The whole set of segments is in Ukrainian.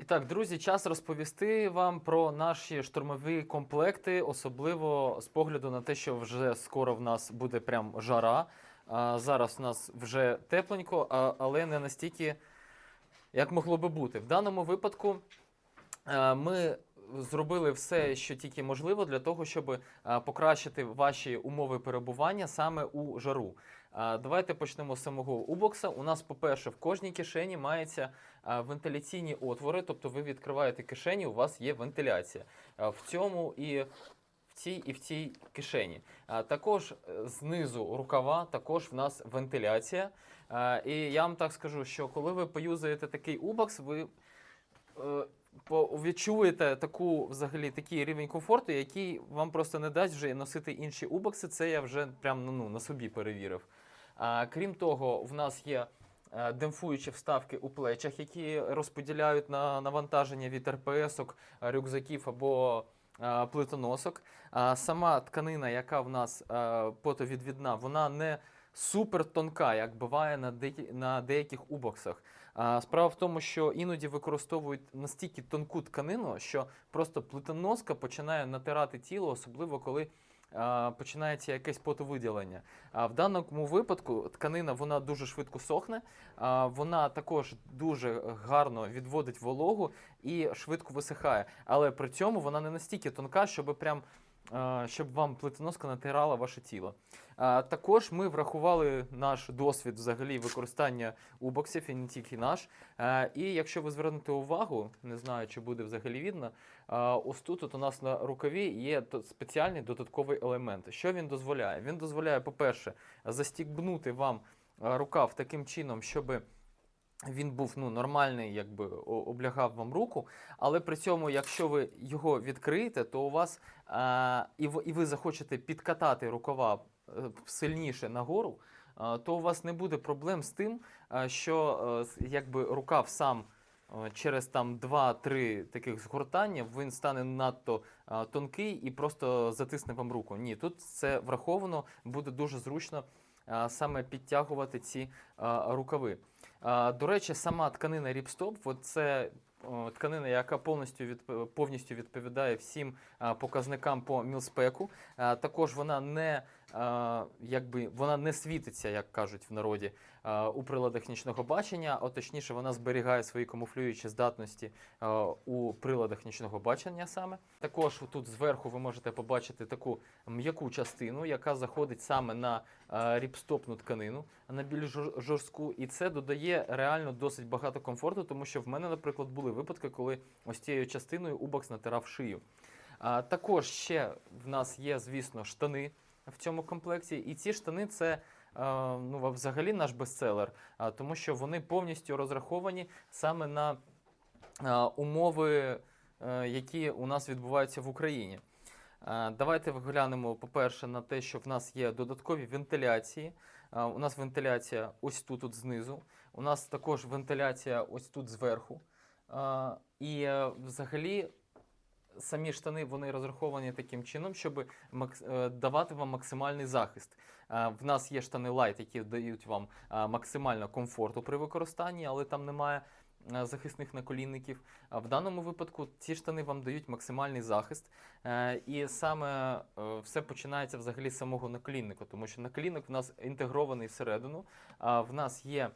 І так, друзі, час розповісти вам про наші штурмові комплекти, особливо з погляду на те, що вже скоро в нас буде прям жара. А, зараз в нас вже тепленько, а, але не настільки, як могло би бути. В даному випадку а, ми зробили все, що тільки можливо, для того, щоб е, покращити ваші умови перебування саме у жару. Давайте почнемо з самого убокса. У нас, по-перше, в кожній кишені мається вентиляційні отвори, тобто ви відкриваєте кишені, у вас є вентиляція. В цьому і в цій і в цій кишені. Також е, знизу рукава, також в нас вентиляція. І я вам так скажу, що коли ви поюзаєте такий убокс, ви е, відчуєте таку, взагалі, такий рівень комфорту, який вам просто не дасть вже носити інші убокси. Це я вже прям ну, на собі перевірив. А, крім того, в нас є е, демпфуючі вставки у плечах, які розподіляють на навантаження від РПС-ок, рюкзаків або е, плитоносок. А сама тканина, яка в нас е, потовідвідна, вона не супер тонка, як буває на, деякі, на деяких убоксах. А, Справа в тому, що іноді використовують настільки тонку тканину, що просто плитоноска починає натирати тіло, особливо коли починається якесь потовиділення. А в даному випадку тканина вона дуже швидко сохне, вона також дуже гарно відводить вологу і швидко висихає. Але при цьому вона не настільки тонка, щоб прям. Щоб вам плитоноска натирала ваше тіло. Також ми врахували наш досвід взагалі використання убоксів і не тільки наш. І якщо ви звернете увагу, не знаю, чи буде взагалі видно, ось тут от у нас на рукаві є спеціальний додатковий елемент. Що він дозволяє? Він дозволяє, по-перше, застігнути вам рукав таким чином, щоб він був ну, нормальний, якби облягав вам руку, але при цьому, якщо ви його відкриєте, то у вас е, і, ви, і ви захочете підкатати рукава е, сильніше нагору, е, то у вас не буде проблем з тим, е, що е, с- якби рукав сам е, через там 2-3 таких згортання він стане надто е, тонкий і просто затисне вам руку. Ні, тут це враховано, буде дуже зручно е, саме підтягувати ці е, рукави. До речі, сама тканина Ріпстоп, це тканина, яка повністю повністю відповідає всім показникам по мілспеку. Також вона не якби вона не світиться, як кажуть в народі, у приладах нічного бачення, а точніше, вона зберігає свої камуфлюючі здатності у приладах нічного бачення саме. Також тут зверху ви можете побачити таку м'яку частину, яка заходить саме на ріпстопну тканину, на більш жорстку, і це додає реально досить багато комфорту, тому що в мене, наприклад, були випадки, коли ось цією частиною убокс натирав шию. А, також ще в нас є, звісно, штани в цьому комплекті, і ці штани це. е, Ну, взагалі наш бестселер, тому що вони повністю розраховані саме на е, умови, е, які у нас відбуваються в Україні. Давайте глянемо, по-перше, на те, що в нас є додаткові вентиляції. У нас вентиляція ось тут, от знизу. У нас також вентиляція ось тут зверху. І взагалі самі штани вони розраховані таким чином, щоб е, давати вам максимальний захист. Е, В нас є штани Light, які дають вам е, максимально комфорту при використанні, але там немає захисних наколінників. В даному випадку ці штани вам дають максимальний захист. І саме все починається взагалі з самого наколінника, тому що наколінник в нас інтегрований всередину. В нас є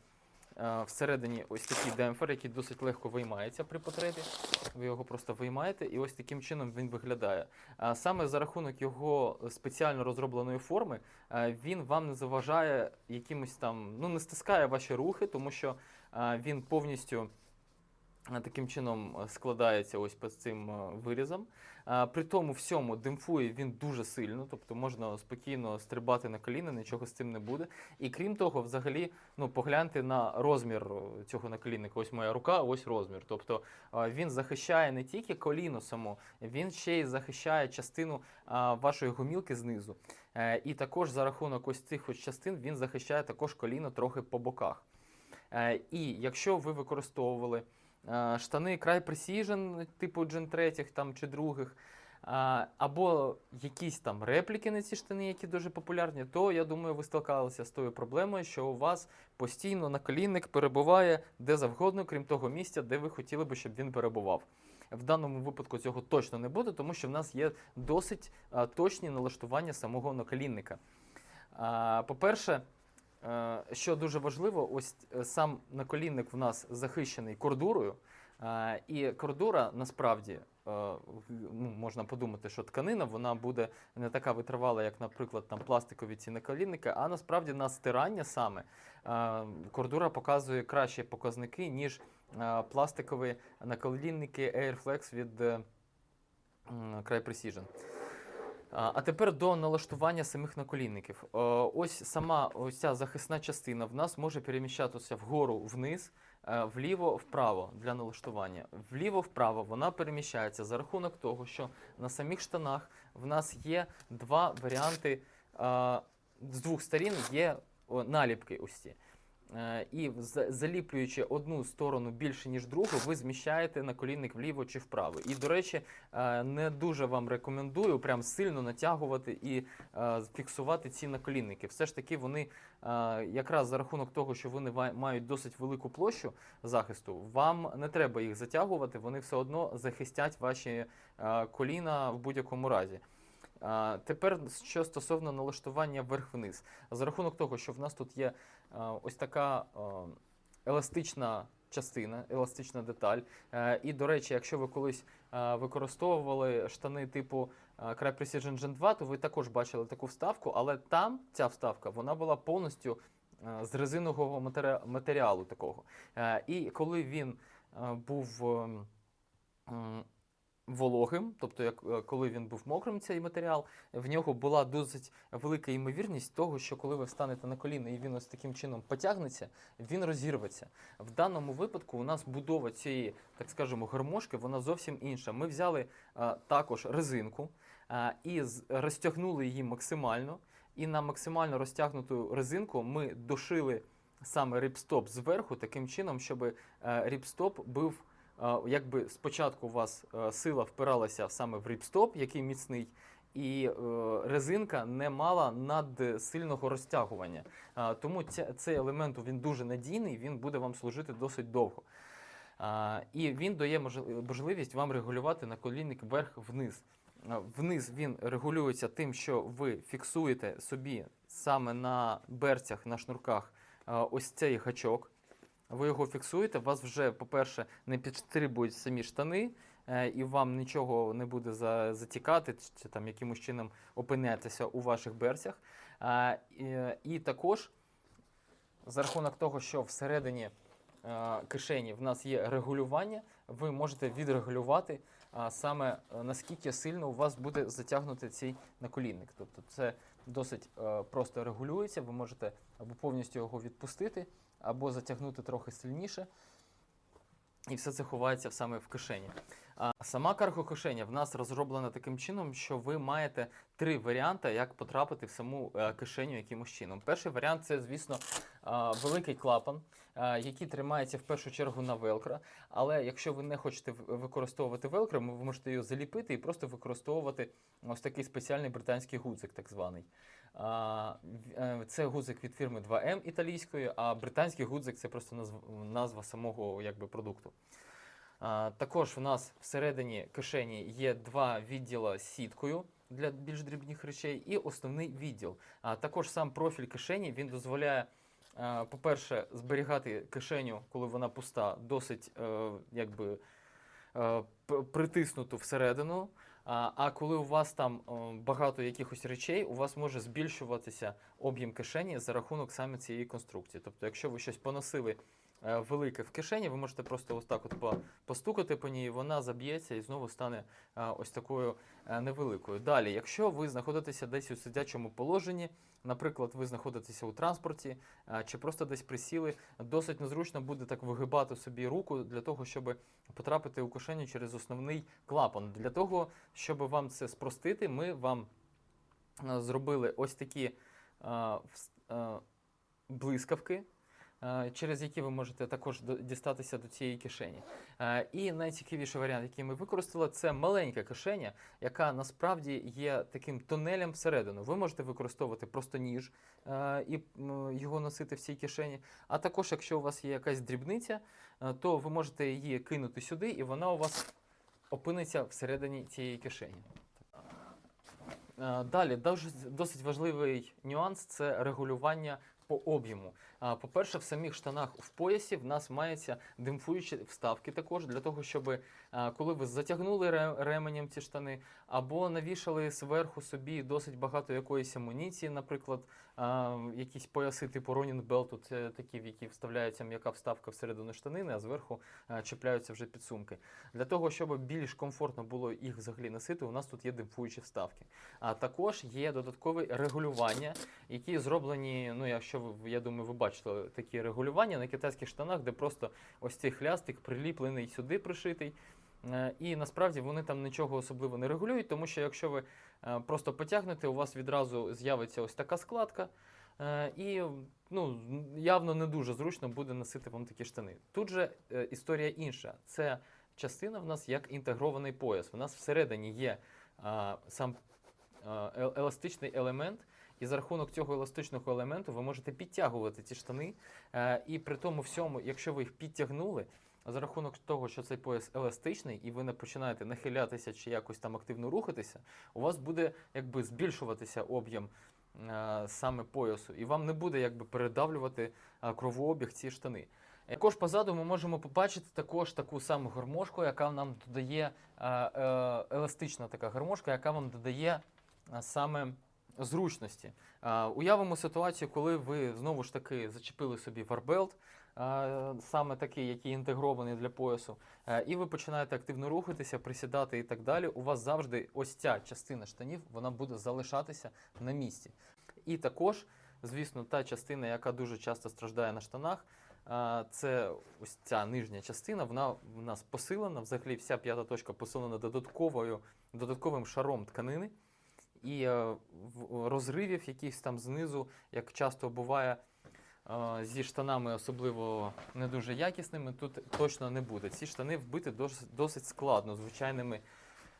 всередині ось такий демпфер, який досить легко виймається при потребі. Ви його просто виймаєте, і ось таким чином він виглядає. А саме за рахунок його спеціально розробленої форми, е, він вам не заважає якимось там, ну не стискає ваші рухи, тому що е, він повністю. Е, Таким чином е, складається ось під цим е, вирізом. При тому всьому демпфує він дуже сильно, тобто можна спокійно стрибати на коліна, нічого з цим не буде. І крім того, взагалі, ну погляньте на розмір цього наколінника. Ось моя рука, ось розмір. Тобто він захищає не тільки коліно само, він ще й захищає частину вашої гомілки знизу. І також за рахунок ось цих ось частин він захищає також коліно трохи по боках. І якщо ви використовували штани Cry Precision, типу Gen 3 там, чи других, або якісь там репліки на ці штани, які дуже популярні, то я думаю, ви стикалися з тою проблемою, що у вас постійно наколінник перебуває де завгодно, крім того місця, де ви хотіли би, щоб він перебував. В даному випадку цього точно не буде, тому що в нас є досить точні налаштування самого наколінника. По-перше, е, що дуже важливо, ось е, сам наколінник в нас захищений кордурою. Е, І кордура насправді е, ну, можна подумати, що тканина вона буде не така витривала, як, наприклад, там пластикові ці наколінники, а насправді на стирання саме е, кордура показує кращі показники, ніж е, пластикові наколінники Airflex від е, Cry Precision. А тепер до налаштування самих наколінників. Е, Ось сама ось ця захисна частина в нас може переміщатися вгору вниз, е, вліво вправо для налаштування. Вліво вправо вона переміщається за рахунок того, що на самих штанах в нас є два варіанти. е, З двох сторін є наліпки ось. Е, І за- заліплюючи одну сторону більше, ніж другу, ви зміщаєте наколінник вліво чи вправо. І, до речі, е, не дуже вам рекомендую прям сильно натягувати і е, фіксувати ці наколінники. Все ж таки, вони якраз за рахунок того, що вони мають досить велику площу захисту, вам не треба їх затягувати, вони все одно захистять ваші коліна в будь-якому разі. Тепер що стосовно налаштування вверх-вниз. За рахунок того, що в нас тут є ось така еластична частина, еластична деталь. Е, І, до речі, якщо ви колись використовували штани типу Cry Precision Gen 2, то ви також бачили таку вставку, але там ця вставка вона була повністю з резинового матеріалу такого. Е, І коли він був вологим, тобто як е, коли він був мокрим, цей матеріал, в нього була досить велика ймовірність того, що коли ви встанете на коліна і він ось таким чином потягнеться, він розірветься. В даному випадку у нас будова цієї, так скажемо, гармошки, вона зовсім інша. Ми взяли е, також резинку е, і розтягнули її максимально. І на максимально розтягнуту резинку ми дошили саме ріпстоп зверху, таким чином, щоб ріпстоп був якби спочатку у вас е, сила впиралася саме в ріпстоп, який міцний, і е, резинка не мала надсильного розтягування. Тому цей елемент він дуже надійний, він буде вам служити досить довго. І він дає можливість вам регулювати наколінник вверх-вниз. Вниз він регулюється тим, що ви фіксуєте собі саме на берцях, на шнурках ось цей гачок. Ви його фіксуєте, вас вже, по-перше, не підстрибують самі штани, е, і вам нічого не буде за- затікати чи там якимось чином опинятися у ваших берцях. А, і, також за рахунок того, що всередині е, кишені в нас є регулювання, ви можете відрегулювати саме е, наскільки сильно у вас буде затягнути цей наколінник. Тобто це досить е, просто регулюється, ви можете або повністю його відпустити, або затягнути трохи сильніше. І все це ховається саме в кишені. Сама карго-кишеня в нас розроблена таким чином, що ви маєте три варіанти, як потрапити в саму е, кишеню якимось чином. Перший варіант це, звісно, великий клапан, який тримається в першу чергу на велкро. Але якщо ви не хочете використовувати велкро, ви можете його заліпити і просто використовувати ось такий спеціальний британський гудзик, так званий. Е, Це гудзик від фірми 2M італійської, а британський гудзик це просто назва самого якби, продукту. Також у нас всередині кишені є два відділа з сіткою для більш дрібних речей і основний відділ. А також сам профіль кишені він дозволяє, по-перше, зберігати кишеню, коли вона пуста, досить е, якби, е, притиснуту всередину. А, коли у вас там е, багато якихось речей, у вас може збільшуватися об'єм кишені за рахунок саме цієї конструкції. Тобто, якщо ви щось поносили велике в кишені, ви можете просто ось так от постукати по ній, вона заб'ється і знову стане е, ось такою е, невеликою. Далі, якщо ви знаходитеся десь у сидячому положенні, наприклад, ви знаходитеся у транспорті е, чи просто десь присіли, досить незручно буде так вигибати собі руку для того, щоб потрапити у кишеню через основний клапан. Для того, щоб вам це спростити, ми вам е, зробили ось такі е, е, блискавки. Е, через які ви можете також дістатися до цієї кишені. Е, І найцікавіший варіант, який ми використали, це маленька кишеня, яка насправді є таким тунелем всередину. Ви можете використовувати просто ніж е, і його носити в цій кишені. А також, якщо у вас є якась дрібниця, то ви можете її кинути сюди, і вона у вас опиниться всередині цієї кишені. Далі досить важливий нюанс це регулювання по об'єму. А, По-перше, в самих штанах в поясі в нас маються димфуючі вставки також для того, щоб коли ви затягнули ре- ременем ці штани, або навішали зверху собі досить багато якоїсь амуніції, наприклад, якісь пояси типу Ronin Belt, це такі, в які вставляється м'яка вставка всередину штанини, а зверху е, чіпляються вже підсумки. Для того, щоб більш комфортно було їх взагалі носити, у нас тут є димфуючі вставки. А також є додаткове регулювання, які зроблені. Ну, якщо ви я думаю, ви бачили такі регулювання на китайських штанах, де просто ось цей хлястик приліплений сюди пришитий. Е, І насправді вони там нічого особливо не регулюють, тому що якщо ви просто потягнете, у вас відразу з'явиться ось така складка. е, І ну, явно не дуже зручно буде носити вам такі штани. Тут же е, історія інша. Це частина в нас як інтегрований пояс. У нас всередині є сам е- еластичний елемент, і за рахунок цього еластичного елементу ви можете підтягувати ці штани. Е, і при тому всьому, якщо ви їх підтягнули, за рахунок того, що цей пояс еластичний, і ви не починаєте нахилятися чи якось там активно рухатися, у вас буде якби збільшуватися об'єм е, саме поясу, і вам не буде якби передавлювати е, кровообіг ці штани. Також позаду ми можемо побачити також таку саму гармошку, яка нам додає е, е, еластична така гармошка, яка вам додає е, саме зручності. Уявимо ситуацію, коли ви знову ж таки зачепили собі варбелт, саме такий, який інтегрований для поясу, е, і ви починаєте активно рухатися, присідати і так далі. У вас завжди ось ця частина штанів вона буде залишатися на місці. І також, звісно, та частина, яка дуже часто страждає на штанах, це ось ця нижня частина, вона в нас посилена. Взагалі вся п'ята точка посилена додатковою, додатковим шаром тканини. І е, розривів якихось там знизу, як часто буває е, зі штанами, особливо не дуже якісними, тут точно не буде. Ці штани вбити досить, складно звичайними.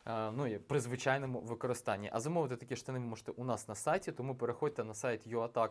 е, Ну, при звичайному використанні. А замовити такі штани ви можете у нас на сайті, тому переходьте на сайт UATAC